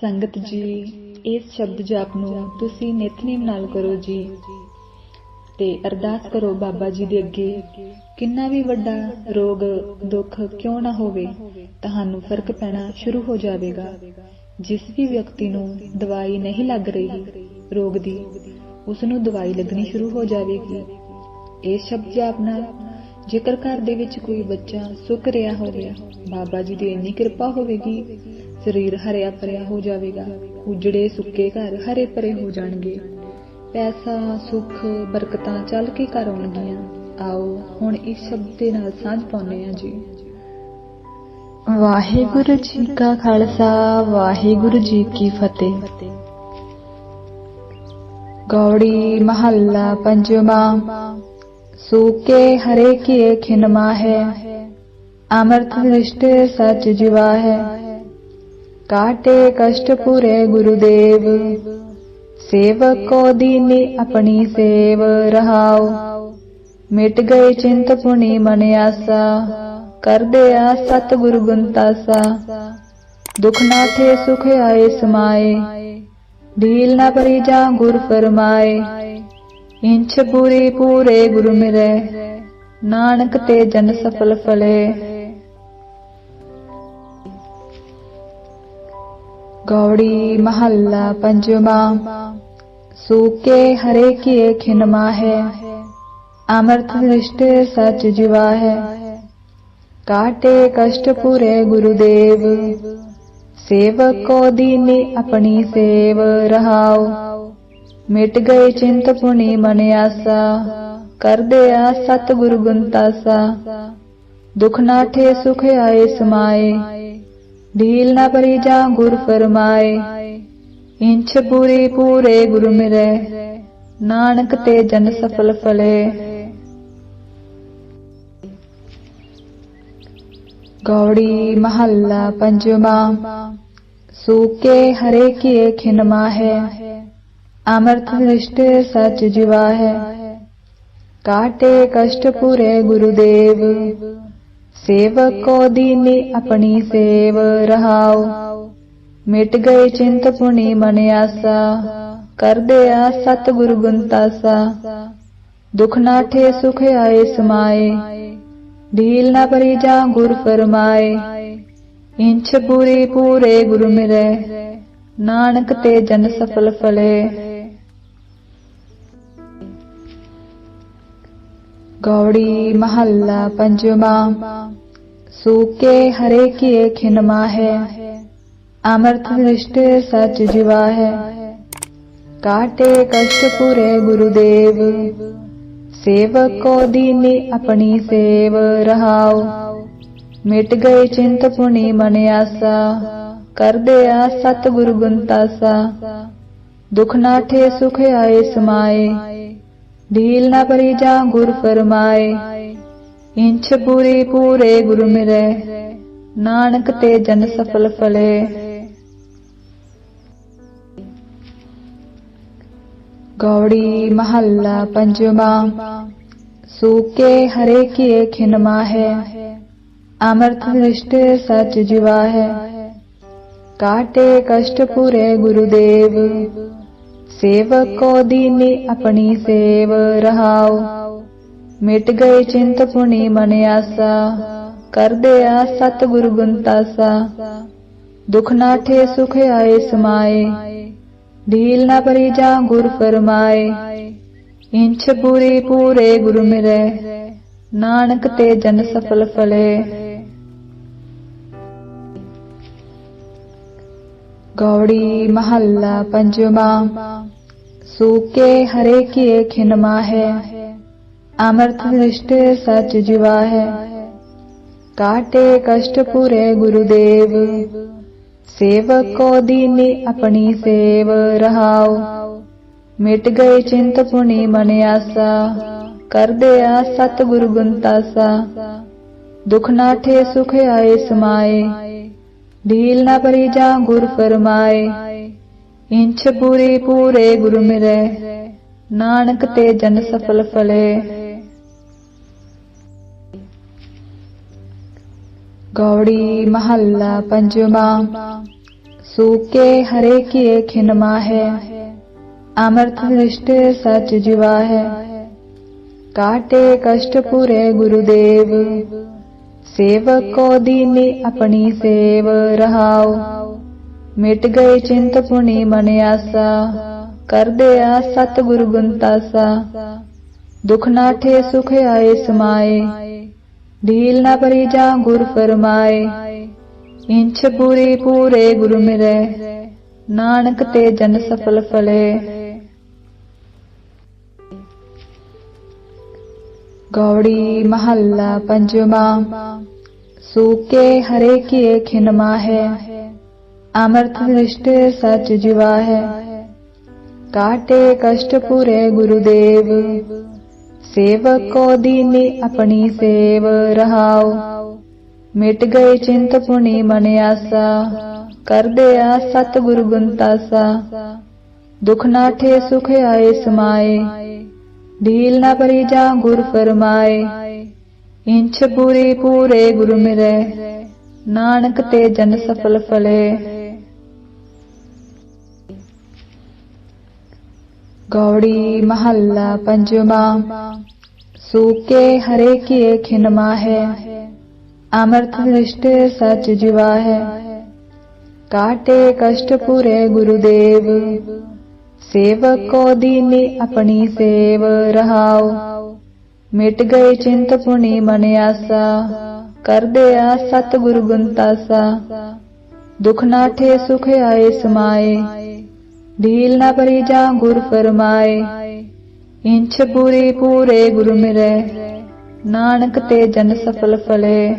ਸੰਗਤ ਜੀ, ਇਸ ਸ਼ਬਦ ਜਾਪ ਨੂੰ ਤੁਸੀਂ ਨਿਤਨੇਮ ਨਾਲ ਕਰੋ ਜੀ। ਤੇ ਅਰਦਾਸ ਕਰੋ ਬਾਬਾ ਜੀ ਦੇ ਅੱਗੇ, ਕਿੰਨਾ ਵੀ ਵੱਡਾ ਰੋਗ, ਦੁੱਖ ਕਿਉਂ ਨਾ ਹੋਵੇ, ਤੁਹਾਨੂੰ ਫ਼ਰਕ ਪੈਣਾ ਸ਼ੁਰੂ ਹੋ ਜਾਵੇਗਾ। ਜਿਸ ਵੀ ਵਿਅਕਤੀ ਨੂੰ ਦਵਾਈ ਨਹੀਂ ਲੱਗ ਰਹੀ, ਰੋਗ ਦੀ ਉਸ ਨੂੰ ਦਵਾਈ ਲੱਗਣੀ ਸ਼ੁਰੂ ਹੋ ਜਾਵੇਗੀ। ਇਸ ਸ਼ਬਦ ਜਾਪ ਨਾਲ ਜੇਕਰ ਘਰ ਦੇ ਵਿੱਚ ਕੋਈ ਬੱਚਾ ਸੁੱਕ ਰਿਹਾ ਹੋਵੇ, ਬਾਬਾ ਜੀ ਦੀ ਇੰਨੀ ਕਿਰਪਾ ਹੋਵੇਗੀ ਸਰੀਰ ਹਰਿਆ ਭਰਿਆ ਹੋ ਜਾਵੇਗਾ ਉਜੜੇ ਸੁੱਕੇ ਘਰ ਹਰੇ ਭਰੇ ਹੋ ਜਾਣਗੇ ਪੈਸਾ ਸੁੱਖ ਬਰਕਤਾਂ ਚੱਲ ਕੇ ਘਰ ਆਉਣਗੀਆਂ ਆਓ ਹੁਣ ਇਸ ਸ਼ਬਦ ਦੇ ਨਾਲ ਸਾਂਝ ਪਾਉਂਦੇ ਹਾਂ ਜੀ ਵਾਹਿਗੁਰੂ ਜੀ ਕਾ ਖਾਲਸਾ ਵਾਹਿਗੁਰੂ ਜੀ ਕੀ ਫਤਿਹ ਗੌੜੀ ਮਹੱਲਾ ਪੰਜਵਾਂ ਸੂਕੇ ਹਰੇ ਕੀਏ ਖਿਨਮਾ ਹੈ ਅਮਰਤ ਦ੍ਰਿਸ਼ਟੇ ਸਚ ਜਿਵਾ ਹੈ ਕਾਟੇ ਕਸ਼ਟ ਪੂਰੇ ਗੁਰੂਦੇਵ। ਸੇਵਕ ਦੀਨੀ ਆਪਣੀ ਸੇਵ ਰਹਾਉ। ਮਿਟ ਗਏ ਚਿੰਤ ਪੁਣੀ ਮਨ ਆਸਾ। ਕਰਦੇ ਆ ਸਤ ਗੁਰੂ ਗੁੰਤਾਸਾ ਦੁਖ ਨਾ ਥੇ ਸੁਖ ਆਏ ਸਮਾਏ। ਢੀਲ ਨਾ ਪਰੀ ਜਾ ਗੁਰ ਫਰਮਾਏ। ਇੰਛ ਪੂਰੀ ਪੂਰੇ ਗੁਰੂ ਮਿਲੇ। ਨਾਨਕ ਤੇ ਜਨ ਸਫਲ ਫਲੇ। ਗੌੜੀ ਮਹੱਲਾ ਪੰਜਵਾਂ। ਸੂਕੇ ਹਰੇ ਕੀਏ ਖਿਨਮਾ ਹੈ ਅਮਰਤ ਦ੍ਰਿਸ਼ਟੇ ਸਚ ਜਿਵਾ ਹੈ ਕਾਟੇ ਕਸ਼ਟ ਪੂਰੇ ਗੁਰੂਦੇਵ। ਸੇਵਕ ਦੀਨੀ ਆਪਣੀ ਸੇਵ ਰਹਾਉ। ਮਿਟ ਗਏ ਚਿੰਤ ਪੁਣੀ ਮਨ ਆਸਾ। ਕਰਦੇ ਆ ਸਤ ਗੁਰੂ ਗੁੰਤਾਸਾ ਦੁਖ ਨਾਠੇ ਸੁਖ ਆਏ ਸਮਾਏ। ਢੀਲ ਨਾ ਪਰੀ ਜਾ ਗੁਰ ਫਰਮਾਏ, ਇੰਛ ਪੂਰੀ ਪੂਰੇ ਗੁਰੂ ਮਿਲੇ, ਨਾਨਕ ਤੇ ਜਨ ਸਫਲ ਫਲੇ। ਗੌੜੀ ਮਹੱਲਾ ਪੰਜਵਾਂ, ਸੂਕੇ ਹਰੇ ਕੀਏ ਖਿਨਮਾ ਹੈ ਅਮਰਤ ਦ੍ਰਿਸ਼ਟੇ ਸਚ ਜਿਵਾ ਹੈ ਕਾਟੇ ਕਸ਼ਟ ਪੂਰੇ ਗੁਰੂਦੇਵ। ਸੇਵਕ ਕੋ ਆਪਣੀ ਸੇਵ ਰਹਾਉ। ਮਿਟ ਗਏ ਚਿੰਤ ਪੁਣੀ ਮਨ ਆਸਾ, ਕਰਦੇ ਆ ਸਤ ਗੁਰੂ ਗੁੰਤਾਸਾ ਦੁਖ ਨਾਠੇ ਸੁਖ ਆਏ ਸਮਾਏ, ਢੀਲ ਨਾ ਪਰੀ ਜਾ ਗੁਰ ਫਰਮਾਏ। ਇੰਛ ਪੂਰੀ ਪੂਰੇ ਗੁਰੂ ਮਿਲੇ, ਨਾਨਕ ਤੇ ਜਨ ਸਫਲ ਫਲੇ। ਗੌੜੀ ਮਹੱਲਾ ਪੰਜਵਾਂ ਸੂਕੇ ਹਰੇ ਕੀਏ ਖਿਨਮਾ ਹੈ ਅਮਰਤ ਦ੍ਰਿਸ਼ਟੇ ਸਚ ਜਿਵਾ ਹੈ ਕਾਟੇ ਕਸ਼ਟ ਪੂਰੇ ਗੁਰੂਦੇਵ ਸੇਵਕ ਕੋ ਦੀਨੀ ਆਪਣੀ ਸੇਵ ਰਹਾਉ ਮਿਟ ਗਏ ਚਿੰਤ ਪੁਣੀ ਮਨ ਆਸਾ ਕਰਦੇ ਆ ਸਤ ਗੁਰੂ ਗੁੰਤਾਸਾ ਦੁਖ ਨਾਠੇ ਸੁਖ ਆਏ ਸਮਾਏ ਢੀਲ ਨਾ ਪਰੀ ਜਾ ਗੁਰ ਫਰਮਾਏ, ਇੰਛ ਪੂਰੀ ਪੂਰੇ ਗੁਰੂ ਮਿਲੇ, ਨਾਨਕ ਤੇ ਜਨ ਸਫਲ ਫਲੇ। ਗੌੜੀ ਮਹੱਲਾ ਪੰਜਵਾਂ, ਸੂਕੇ ਹਰੇ ਕੀਏ ਖਿਨਮਾ ਹੈ ਅਮਰਤ ਦ੍ਰਿਸ਼ਟੇ ਸਚ ਜਿਵਾ ਹੈ ਕਾਟੇ ਕਸ਼ਟ ਪੂਰੇ ਗੁਰੂਦੇਵ। ਸੇਵਕ ਕੋ ਦੀਨੀ ਆਪਣੀ ਸੇਵ ਰਹਾਉ। ਮਿਟ ਗਏ ਚਿੰਤ ਪੁਣੀ ਮਨ ਆਸਾ, ਕਰਦੇ ਆ ਸਤ ਗੁਰੂ ਗੁੰਤਾਸਾ ਦੁਖ ਨਾਠੇ ਸੁਖ ਆਏ ਸਮਾਏ, ਢੀਲ ਨਾ ਪਰੀ ਜਾ ਗੁਰ ਫਰਮਾਏ। ਇੰਛ ਪੂਰੀ ਪੂਰੇ ਗੁਰੂ ਮਿਲੇ, ਨਾਨਕ ਤੇ ਜਨ ਸਫਲ ਫਲੇ। ਗੌੜੀ ਮਹੱਲਾ ਪੰਜਵਾਂ। ਸੂਕੇ ਹਰੇ ਕੀਏ ਖਿਨਮਾ ਹੈ ਅਮਰਤ ਦ੍ਰਿਸ਼ਟੇ ਸਚ ਜਿਵਾ ਹੈ ਕਾਟੇ ਕਸ਼ਟ ਪੂਰੇ ਗੁਰੂਦੇਵ ਸੇਵਕ ਕੋ ਦੀਨੀ ਆਪਣੀ ਸੇਵ ਰਹਾਉ ਮਿਟ ਗਏ ਚਿੰਤ ਪੁਣੀ ਮਨ ਆਸਾ ਕਰਦੇ ਆ ਸਤ ਗੁਰੂ ਗੁੰਤਾਸਾ ਦੁਖ ਨਾਠੇ ਸੁਖ ਆਏ ਸਮਾਏ ਢੀਲ ਨਾ ਪਰੀ ਜਾ ਗੁਰ ਫਰਮਾਏ ਇੰਛ ਪੂਰੀ ਪੂਰੇ ਗੁਰੂ ਮਿਲੇ ਨਾਨਕ ਤੇ ਜਨ ਸਫਲ ਫਲੇ। ਗੌੜੀ ਮਹੱਲਾ ਪੰਜਵਾਂ। ਸੂਕੇ ਹਰੇ ਕੀਏ ਖਿਨ ਮਾਹੈ। ਅਮਰਤ ਦ੍ਰਿਸ਼ਟੇ ਸਚ ਜਿਵਾ ਹੈ ਕਾਟੇ ਕਸ਼ਟ ਪੂਰੇ ਗੁਰੂਦੇਵ। ਸੇਵਕ ਕੋ ਦੀਨੀ ਆਪਣੀ ਸੇਵ ਰਹਾਉ। ਮਿਟ ਗਏ ਚਿੰਤ ਪੁਣੀ ਮਨ ਆਸਾ, ਕਰਦੇ ਆ ਸਤ ਗੁਰੂ ਗੁੰਤਾਸਾ। ਦੁਖ ਨਾਠੇ ਸੁਖ ਆਏ ਸਮਾਏ, ਢੀਲ ਨਾ ਪਰੀ ਜਾ ਗੁਰ ਫਰਮਾਏ। ਇੰਛ ਪੂਰੀ ਪੂਰੇ ਗੁਰੂ ਮਿਲੇ, ਨਾਨਕ ਤੇ ਜਨ ਸਫਲ ਫਲੇ। ਗੌੜੀ ਮਹੱਲਾ ਪੰਜਵਾਂ, ਸੂਕੇ ਹਰੇ ਕੀਏ ਖਿਨ ਮਾਹੈ। ਅਮਰਤ ਦ੍ਰਿਸ਼ਟੇ ਸਚ ਜਿਵਾ ਹੈ ਕਾਟੇ ਕਸ਼ਟ ਪੂਰੇ ਗੁਰੂਦੇਵ। ਸੇਵਕ ਕੋ ਦੀਨੀ ਆਪਣੀ ਸੇਵ ਰਹਾਉ। ਮਿਟ ਗਏ ਚਿੰਤ ਪੁਣੀ ਮਨ ਆਸਾ। ਕਰਦੇ ਆ ਸਤ ਗੁਰੂ ਗੁੰਤਾਸਾ ਦੁਖ ਨਾਠੇ ਸੁਖ ਆਏ ਸਮਾਏ। ਢੀਲ ਨਾ ਪਰੀ ਜਾ ਗੁਰ ਫਰਮਾਏ। ਇੰਛ ਪੂਰੀ ਪੂਰੇ ਗੁਰੂ ਮਿਲੇ। ਨਾਨਕ ਤੇ ਜਨ ਸਫਲ ਫਲੇ। ਗੌੜੀ ਮਹੱਲਾ ਪੰਜਵਾਂ ਸੂਕੇ ਹਰੇ ਕੀਏ ਖਿਨ ਮਾਹੈ ਅਮਰਤ ਦ੍ਰਿਸ਼ਟੇ ਸਚ ਜਿਵਾ ਹੈ ਕਾਟੇ ਕਸ਼ਟ ਪੂਰੇ ਗੁਰੂਦੇਵ ਸੇਵਕ ਕੋ ਦੀਨੀ ਆਪਣੀ ਸੇਵ ਰਹਾਉ ਮਿਟ ਗਏ ਚਿੰਤ ਪੁਣੀ ਮਨ ਆਸਾ ਕਰਦੇ ਆ ਸਤ ਗੁਰੂ ਗੁੰਤਾਸਾ ਦੁਖ ਨਾਠੇ ਸੁਖ ਆਏ ਸਮਾਏ ਢੀਲ ਨਾ ਭਰੀ ਜਾ ਗੁਰ ਫਰਮਾਏ। ਇੰਛ ਪੂਰੀ ਪੂਰੇ ਗੁਰੂ ਮਿਲੇ, ਨਾਨਕ ਤੇ ਜਨ ਸਫਲ ਫਲੇ।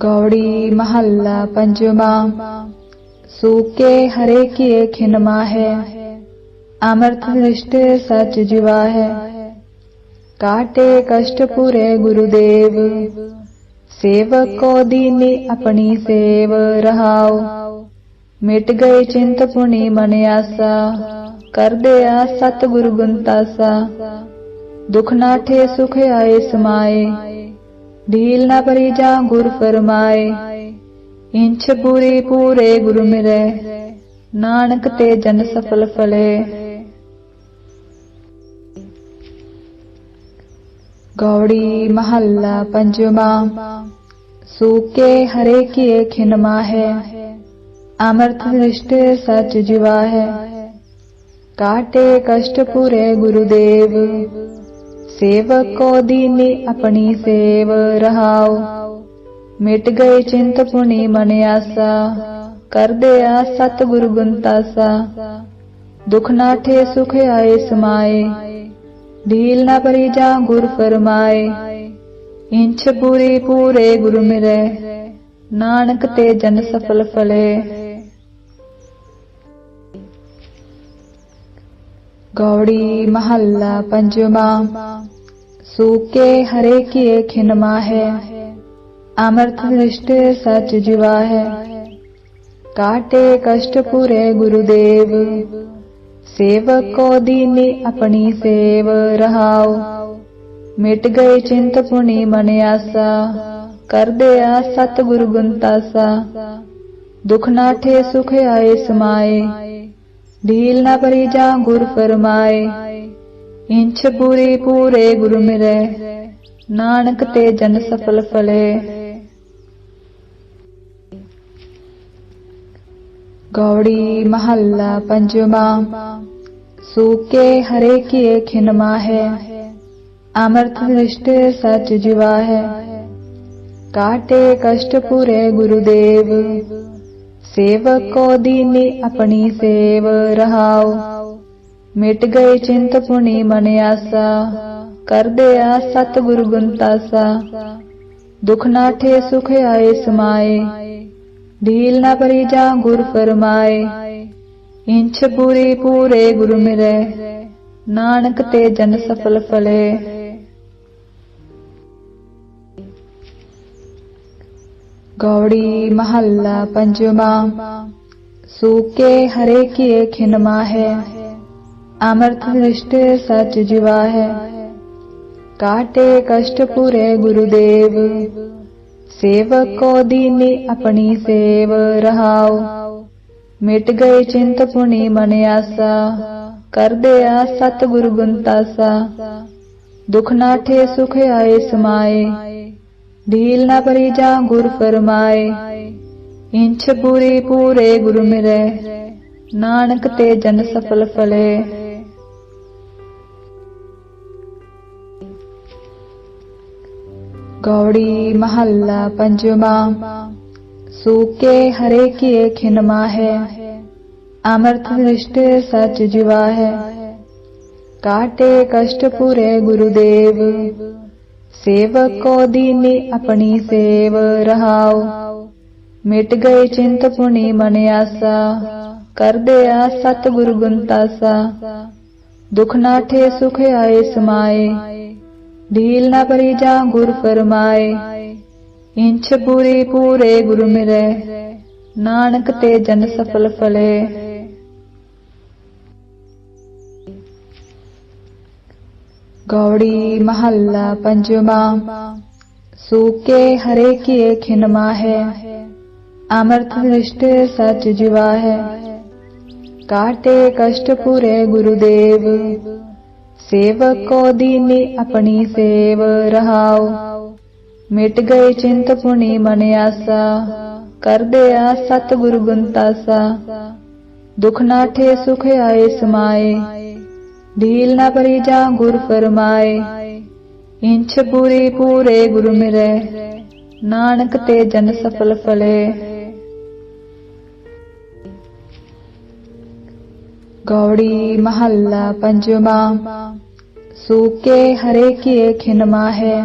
ਗੌੜੀ ਮਹੱਲਾ ਪੰਜਵਾਂ, ਸੂਕੇ ਹਰੇ ਕੀਏ ਖਿਨ ਮਾਹੈ, ਅਮਰਤ ਦ੍ਰਿਸ਼ਟੇ ਸਚ ਜਿਵਾ ਹੈ ਕਾਟੇ ਕਸ਼ਟ ਪੂਰੇ ਗੁਰੂਦੇਵ ਸੇਵਕੋ ਕੋ ਦੀਨੀ ਆਪਣੀ ਸੇਵ ਰਹਾਉ। ਮਿਟ ਗਏ ਚਿੰਤ ਪੁਣੀ ਮਨ ਆਸਾ। ਕਰਦੇ ਆ ਸਤ ਗੁਰੂ ਗੁੰਤਾਸਾ ਦੁਖ ਨਾਠੇ ਸੁਖ ਆਏ ਸਮਾਏ। ਢੀਲ ਨਾ ਭਰੀ ਜਾ ਗੁਰ ਫਰਮਾਏ। ਇੰਛ ਪੂਰੀ ਪੂਰੇ ਗੁਰੂ ਮਿਲੇ। ਨਾਨਕ ਤੇ ਜਨ ਸਫਲ ਫਲੇ। ਗੌੜੀ ਮਹੱਲਾ ਪੰਜਵਾਂ ਸੂਕੇ ਹਰੇ ਕੀਏ ਖਿਨ ਮਾਹੈ ਅਮਰਤ ਦ੍ਰਿਸ਼ਟੇ ਸਚ ਜਿਵਾ ਹੈ ਕਾਟੇ ਕਸ਼ਟ ਪੂਰੇ ਗੁਰੂਦੇਵ ਸੇਵਕ ਕੋ ਦੀਨੀ ਆਪਣੀ ਸੇਵ ਰਹਾਉ ਮਿਟ ਗਏ ਚਿੰਤ ਪੁਣੀ ਮਨ ਆਸਾ ਕਰਦੇ ਆ ਸਤ ਗੁਰੂ ਗੁੰਤਾਸਾ ਦੁਖ ਨਾਠੇ ਸੁਖ ਆਏ ਸਮਾਏ ਢੀਲ ਨਾ ਪਰੀ ਜਾ ਗੁਰ ਫਰਮਾਏ, ਇੰਛ ਪੂਰੀ ਪੂਰੇ ਗੁਰੂ ਮਿਲੇ, ਨਾਨਕ ਤੇ ਜਨ ਸਫਲ ਫਲੇ। ਗੌੜੀ ਮਹੱਲਾ ਪੰਜਵਾਂ, ਸੂਕੇ ਹਰੇ ਕੀਏ ਖਿਨ ਮਾਹੈ, ਅਮਰਤ ਦ੍ਰਿਸ਼ਟੇ ਸਚ ਜਿਵਾ ਹੈ ਕਾਟੇ ਕਸ਼ਟ ਪੂਰੇ ਗੁਰੂਦੇਵ। ਸੇਵਕ ਕੋ ਦੀਨੀ ਆਪਣੀ ਸੇਵ ਰਹਾਉ। ਮਿਟ ਗਏ ਚਿੰਤ ਪੁਣੀ ਮਨ ਆਸਾ, ਕਰਦੇ ਆ ਸਤ ਗੁਰੂ ਗੁੰਤਾਸਾ ਦੁਖ ਨਾਠੇ ਸੁਖ ਆਏ ਸਮਾਏ, ਢੀਲ ਨਾ ਪਰੀ ਜਾ ਗੁਰ ਫਰਮਾਏ। ਇੰਛ ਪੂਰੀ ਪੂਰੇ ਗੁਰੂ ਮਿਲੇ, ਨਾਨਕ ਤੇ ਜਨ ਸਫਲ ਫਲੇ। ਗੌੜੀ ਮਹੱਲਾ ਪੰਜਵਾਂ ਸੂਕੇ ਹਰੇ ਕੀਏ ਖਿਨ ਮਾਹੈ ਅਮਰਤ ਦ੍ਰਿਸ਼ਟੇ ਸਚ ਜਿਵਾ ਹੈ ਕਾਟੇ ਕਸ਼ਟ ਪੂਰੇ ਗੁਰੂਦੇਵ ਸੇਵਕ ਕੋ ਦੀਨੀ ਆਪਣੀ ਸੇਵ ਰਹਾਉ ਮਿਟ ਗਏ ਚਿੰਤ ਪੁਣੀ ਮਨ ਆਸਾ ਕਰਦੇ ਆ ਸਤ ਗੁਰੂ ਗੁੰਤਾਸਾ ਦੁਖ ਨਾਠੇ ਸੁਖ ਆਏ ਸਮਾਏ ਢੀਲ ਨਾ ਪਰੀ ਜਾ ਗੁਰ ਫਰਮਾਏ ਇੰਛ ਪੂਰੀ ਪੂਰੇ ਗੁਰੂ ਮਿਲੇ ਨਾਨਕ ਤੇ ਜਨ ਸਫਲ ਫਲੇ ਗੌੜੀ ਮਹੱਲਾ ਪੰਜਵਾਂ ਸੂਕੇ ਹਰੇ ਕੀਏ ਖਿਨ ਮਾਹੈ ਅਮਰਤ ਦ੍ਰਿਸ਼ਟੇ ਸਚ ਜਿਵਾ ਹੈ ਕਾਟੇ ਕਸ਼ਟ ਪੂਰੇ ਗੁਰੂਦੇਵ ਸੇਵਕੋ ਕੋ ਦੀਨੀ ਆਪਣੀ ਸੇਵ ਰਹਾਉ। ਮਿਟ ਗਏ ਚਿੰਤ ਪੁਣੀ ਮਨ ਆਸਾ, ਕਰਦੇ ਆ ਸਤਿਗੁਰ ਗੁੰਤਾਸਾ ਦੁਖ ਨਾਠੇ ਸੁਖ ਆਏ ਸਮਾਏ, ਢੀਲ ਨਾ ਭਰੀ ਜਾ ਗੁਰ ਫਰਮਾਏ। ਇੰਛ ਪੂਰੀ ਪੂਰੇ ਗੁਰ ਮਿਲੇ, ਨਾਨਕ ਤੇ ਜਨ ਸਫਲ ਫਲੇ। ਗੌੜੀ ਮਹੱਲਾ ਪੰਜਵਾਂ ਸੂਕੇ ਹਰੇ ਕੀਏ ਖਿਨ ਮਾਹੈ ਅਮਰਤ ਦ੍ਰਿਸ਼ਟ ਸਚ ਜਿਵਾ ਹੈ ਕਾਟੇ ਕਸ਼ਟ ਪੂਰੇ ਗੁਰੂਦੇਵ ਸੇਵਕ ਕੋ ਦੀਨੀ ਆਪਣੀ ਸੇਵ ਰਹਾਉ ਮਿਟ ਗਏ ਚਿੰਤ ਪੁਣੀ ਮਨ ਆਸਾ ਕਰਦੇ ਆ ਸਤਿਗੁਰ ਗੁੰਤਾਸਾ ਦੁਖ ਨਾਠੇ ਸੁਖ ਆਏ ਸਮਾਏ ਢੀਲ ਨਾ ਪਰੀ ਜਾ ਗੁਰ ਫਰਮਾਏ ਇੰਛ ਪੂਰੀ ਪੂਰੇ ਗੁਰ ਮਿਲੇ ਨਾਨਕ ਤੇ ਜਨ ਸਫਲ ਫਲੇ ਗੌੜੀ ਮਹੱਲਾ ਪੰਜਵਾਂ ਸੂਕੇ ਹਰੇ ਕੀਏ ਖਿਨ ਮਾਹੈ ਅਮਰਤ ਦ੍ਰਿਸ਼ਟ ਸਚ ਜਿਵਾ ਹੈ ਕਾਟੇ ਕਸ਼ਟ ਪੂਰੇ ਗੁਰੂਦੇਵ ਸੇਵਕੋ ਕੋ ਦੀਨੀ ਆਪਣੀ ਸੇਵ ਰਹਾਉ। ਮਿਟ ਗਏ ਚਿੰਤ ਪੁਣੀ ਮਨ ਆਸਾ, ਕਰਦੇ ਆ ਸਤਿਗੁਰ ਗੁੰਤਾਸਾ ਦੁਖ ਨਾਠੇ ਸੁਖ ਆਏ ਸਮਾਏ, ਢੀਲ ਨਾ ਭਰੀ ਜਾ ਗੁਰ ਫਰਮਾਏ। ਇੰਛ ਪੂਰੀ ਪੂਰੇ ਗੁਰ ਮਿਲੇ, ਨਾਨਕ ਤੇ ਜਨ ਸਫਲ ਫਲੇ। ਗੌੜੀ ਮਹੱਲਾ ਪੰਜਵਾਂ ਸੂਕੇ ਹਰੇ ਕੀਏ ਖਿਨ ਮਾਹੈ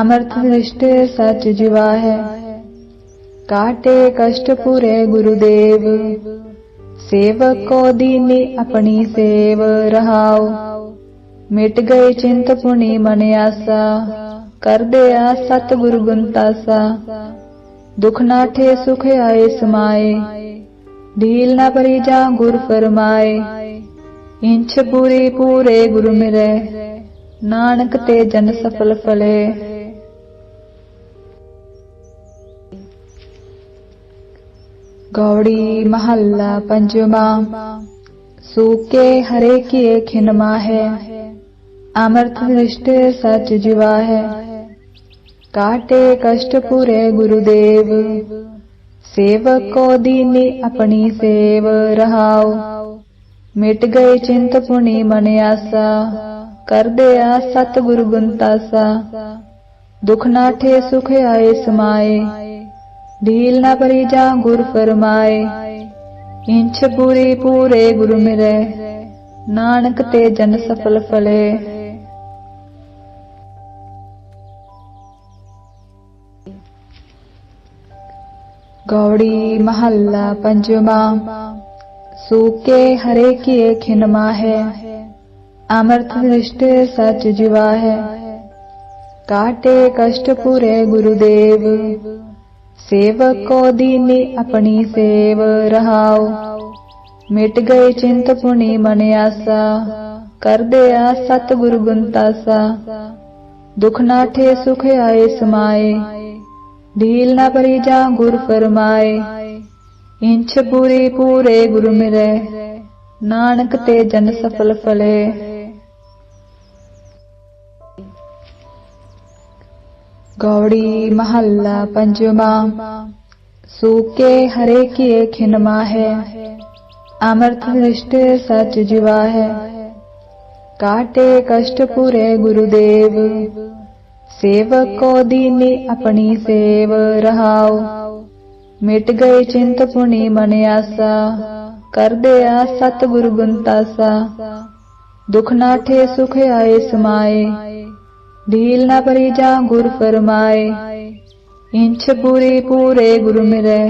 ਅਮਰਤ ਦ੍ਰਿਸ਼ਟ ਸਚ ਜਿਵਾ ਹੈ ਕਾਟੇ ਕਸ਼ਟ ਪੂਰੇ ਗੁਰੂਦੇਵ ਸੇਵਕ ਕੋ ਦੀਨੀ ਆਪਣੀ ਸੇਵ ਰਹਾਉ ਮਿਟ ਗਏ ਚਿੰਤ ਪੁਣੀ ਮਨ ਆਸਾ ਕਰਦੇ ਆ ਸਤਿਗੁਰ ਗੁੰਤਾਸਾ ਦੁਖ ਨਾਠੇ ਸੁਖ ਆਏ ਸਮਾਏ ਢੀਲ ਨਾ ਪਰੀ ਜਾ ਗੁਰ ਫਰਮਾਏ ਇੰਛ ਪੂਰੀ ਪੂਰੇ ਗੁਰ ਮਿਲੇ ਨਾਨਕ ਤੇ ਜਨ ਸਫਲ ਫਲੇ ਗੌੜੀ ਮਹੱਲਾ ਪੰਜਵਾਂ ਸੂਕੇ ਹਰੇ ਕੀਏ ਖਿਨ ਮਾਹੈ ਅਮਰਤ ਦ੍ਰਿਸ਼ਟ ਸਚ ਜਿਵਾ ਹੈ ਕਾਟੇ ਕਸ਼ਟ ਪੂਰੇ ਗੁਰੂਦੇਵ ਸੇਵਕੋ ਕੋ ਦੀਨੀ ਆਪਣੀ ਸੇਵ ਰਹਾਉ। ਮਿਟ ਗਏ ਚਿੰਤ ਪੁਣੀ ਮਨ ਆਸਾ, ਕਰਦੇ ਆ ਸਤਿਗੁਰ ਗੁੰਤਾਸਾ ਦੁਖ ਨਾਠੇ ਸੁਖ ਆਏ ਸਮਾਏ, ਢੀਲ ਨਾ ਪਰੀ ਜਾ ਗੁਰ ਫਰਮਾਏ। ਇੰਛ ਪੂਰੀ ਪੂਰੇ ਗੁਰ ਮਿਲੇ, ਨਾਨਕ ਤੇ ਜਨ ਸਫਲ ਫਲੇ। ਗੌੜੀ ਮਹੱਲਾ ਪੰਜਵਾਂ ਸੂਕੇ ਹਰੇ ਕੀਏ ਖਿਨ ਮਾਹੈ ਅਮਰਤ ਦ੍ਰਿਸ਼ਟ ਸਚ ਜਿਵਾ ਹੈ ਕਾਟੇ ਕਸ਼ਟ ਪੂਰੇ ਗੁਰੂਦੇਵ ਸੇਵਕ ਦੀਨੀ ਆਪਣੀ ਸੇਵ ਰਹਾਉ ਮਿਟ ਗਏ ਚਿੰਤ ਪੁਣੀ ਮਨ ਆਸਾ ਕਰਦੇ ਆ ਸਤਿਗੁਰ ਗੁੰਤਾਸਾ ਦੁਖ ਨਾਠੇ ਸੁਖ ਆਏ ਸਮਾਏ ਢੀਲ ਨਾ ਪਰੀ ਜਾ ਗੁਰ ਫਰਮਾਏ ਇੰਛ ਪੂਰੀ ਪੂਰੇ ਗੁਰ ਮਿਲੇ ਨਾਨਕ ਤੇ ਜਨ ਸਫਲ ਫਲੇ ਗੌੜੀ ਮਹੱਲਾ ਪੰਜਵਾਂ ਸੂਕੇ ਹਰੇ ਕੀਏ ਖਿਨ ਮਾਹੈ ਅਮਰਤ ਦ੍ਰਿਸ਼ਟ ਸਚ ਜਿਵਾ ਹੈ ਕਾਟੇ ਕਸ਼ਟ ਪੂਰੇ ਗੁਰੂਦੇਵ ਸੇਵਕ ਕੋ ਦੀਨੀ ਆਪਣੀ ਸੇਵ ਰਹਾਉ। ਮਿਟ ਗਏ ਚਿੰਤ ਪੁਣੀ ਮਨ ਆਸਾ, ਕਰਦੇ ਆ ਸਤਿਗੁਰ ਗੁੰਤਾਸਾ ਦੁਖ ਨਾਠੇ ਸੁਖ ਆਏ ਸਮਾਏ, ਢੀਲ ਨਾ ਭਰੀ ਜਾ ਗੁਰ ਫਰਮਾਏ। ਇੰਛ ਪੂਰੀ ਪੂਰੇ ਗੁਰ ਮਿਲੇ,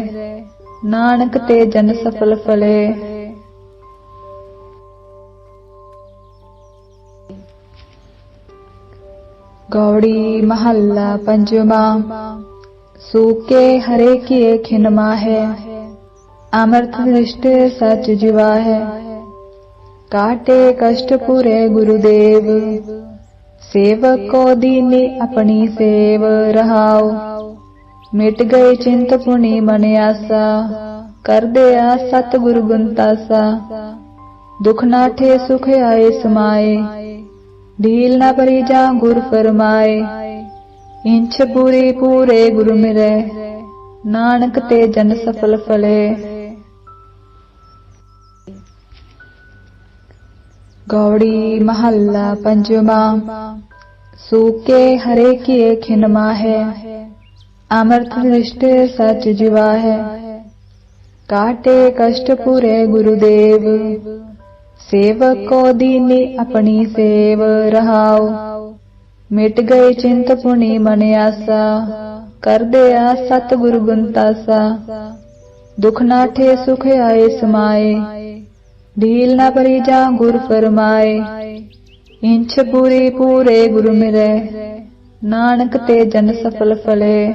ਨਾਨਕ ਤੇ ਜਨ ਸਫਲ ਫਲੇ। ਗੌੜੀ ਮਹੱਲਾ ਪੰਜਵਾਂ। ਸੂਕੇ ਹਰੇ ਕੀਏ ਖਿਨ ਮਾਹੈ ਅਮਰਤ ਦ੍ਰਿਸ਼ਟ ਸਚ ਜਿਵਾ ਹੈ। ਕਾਟੇ ਕਸ਼ਟ ਪੂਰੇ ਗੁਰੂਦੇਵ। ਸੇਵਕ ਕੋ ਦੀਨੀ ਆਪਣੀ ਸੇਵ ਰਹਾਉ। ਮਿਟ ਗਏ ਚਿੰਤ ਪੁਣੀ ਮਨ ਆਸਾ। ਕਰਦੇ ਆ ਸਤਿਗੁਰ ਗੁੰਤਾਸਾ ਦੁਖ ਨਾਠੇ ਸੁਖ ਆਏ ਸਮਾਏ। ਢੀਲ ਨਾ ਪਰੀ ਜਾ ਗੁਰ ਫਰਮਾਏ। ਇੰਛ ਪੂਰੀ ਪੂਰੇ ਗੁਰ ਮਿਲੇ, ਨਾਨਕ ਤੇ ਜਨ ਸਫਲ ਫਲੇ। ਗੌੜੀ ਮਹੱਲਾ ਪੰਜਵਾ, ਸੂਕੇ ਹਰੇ ਕੀਏ ਖਿਨ ਮਾਹੈ, ਅਮਰਤ ਦ੍ਰਿਸ਼ਟੇ ਸਚ ਜਿਵਾ ਹੈ ਕਾਟੇ ਕਸ਼ਟ ਪੂਰੇ ਗੁਰੂਦੇਵ ਸੇਵਕੋ ਕੋ ਦੀਨੀ ਆਪਣੀ ਸੇਵ ਰਹਾਉ। ਮਿਟ ਗਏ ਚਿੰਤ ਪੁਣੀ ਮਨ ਆਸਾ, ਕਰਦੇ ਆ ਸਤਿਗੁਰ ਗੁੰਤਾਸਾ ਦੁਖ ਨਾਠੇ ਸੁਖ ਆਏ ਸਮਾਏ, ਢੀਲ ਨਾ ਪਰੀ ਜਾ ਗੁਰ ਫਰਮਾਏ। ਇੰਛ ਪੂਰੀ ਪੂਰੇ ਗੁਰ ਮਿਲੇ, ਨਾਨਕ ਤੇ ਜਨ ਸਫਲ ਫਲੇ।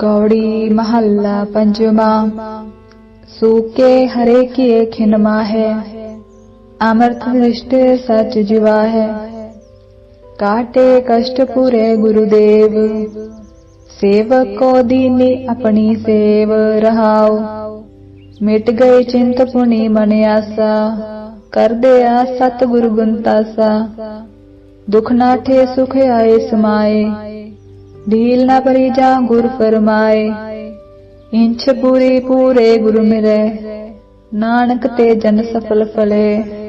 ਗੌੜੀ ਮਹੱਲਾ ਪੰਜਵਾ ਸੂਕੇ ਹਰੇ ਕੀਏ ਖਿਨ ਮਾਹੈ ਅਮਰਤ ਦ੍ਰਿਸ਼ਟੇ ਸਚ ਜਿਵਾ ਹੈ ਕਾਟੇ ਕਸ਼ਟ ਪੂਰੇ ਗੁਰੂਦੇਵ ਸੇਵਕ ਦੀਨੀ ਆਪਣੀ ਸੇਵ ਰਹਾਉ ਮਿਟ ਗਏ ਚਿੰਤ ਪੁਣੀ ਮਨ ਆਸਾ ਕਰਦੇ ਆ ਸਤਿਗੁਰ ਗੁੰਤਾਸਾ ਦੁਖ ਨਾਠੇ ਸੁਖ ਆਏ ਸਮਾਏ ਢੀਲ ਨਾ ਪਰੀ ਜਾ ਗੁਰ ਫਰਮਾਏ, ਇੰਛ ਪੂਰੀ ਪੂਰੇ ਗੁਰ ਮਿਲੇ, ਨਾਨਕ ਤੇ ਜਨ ਸਫਲ ਫਲੇ।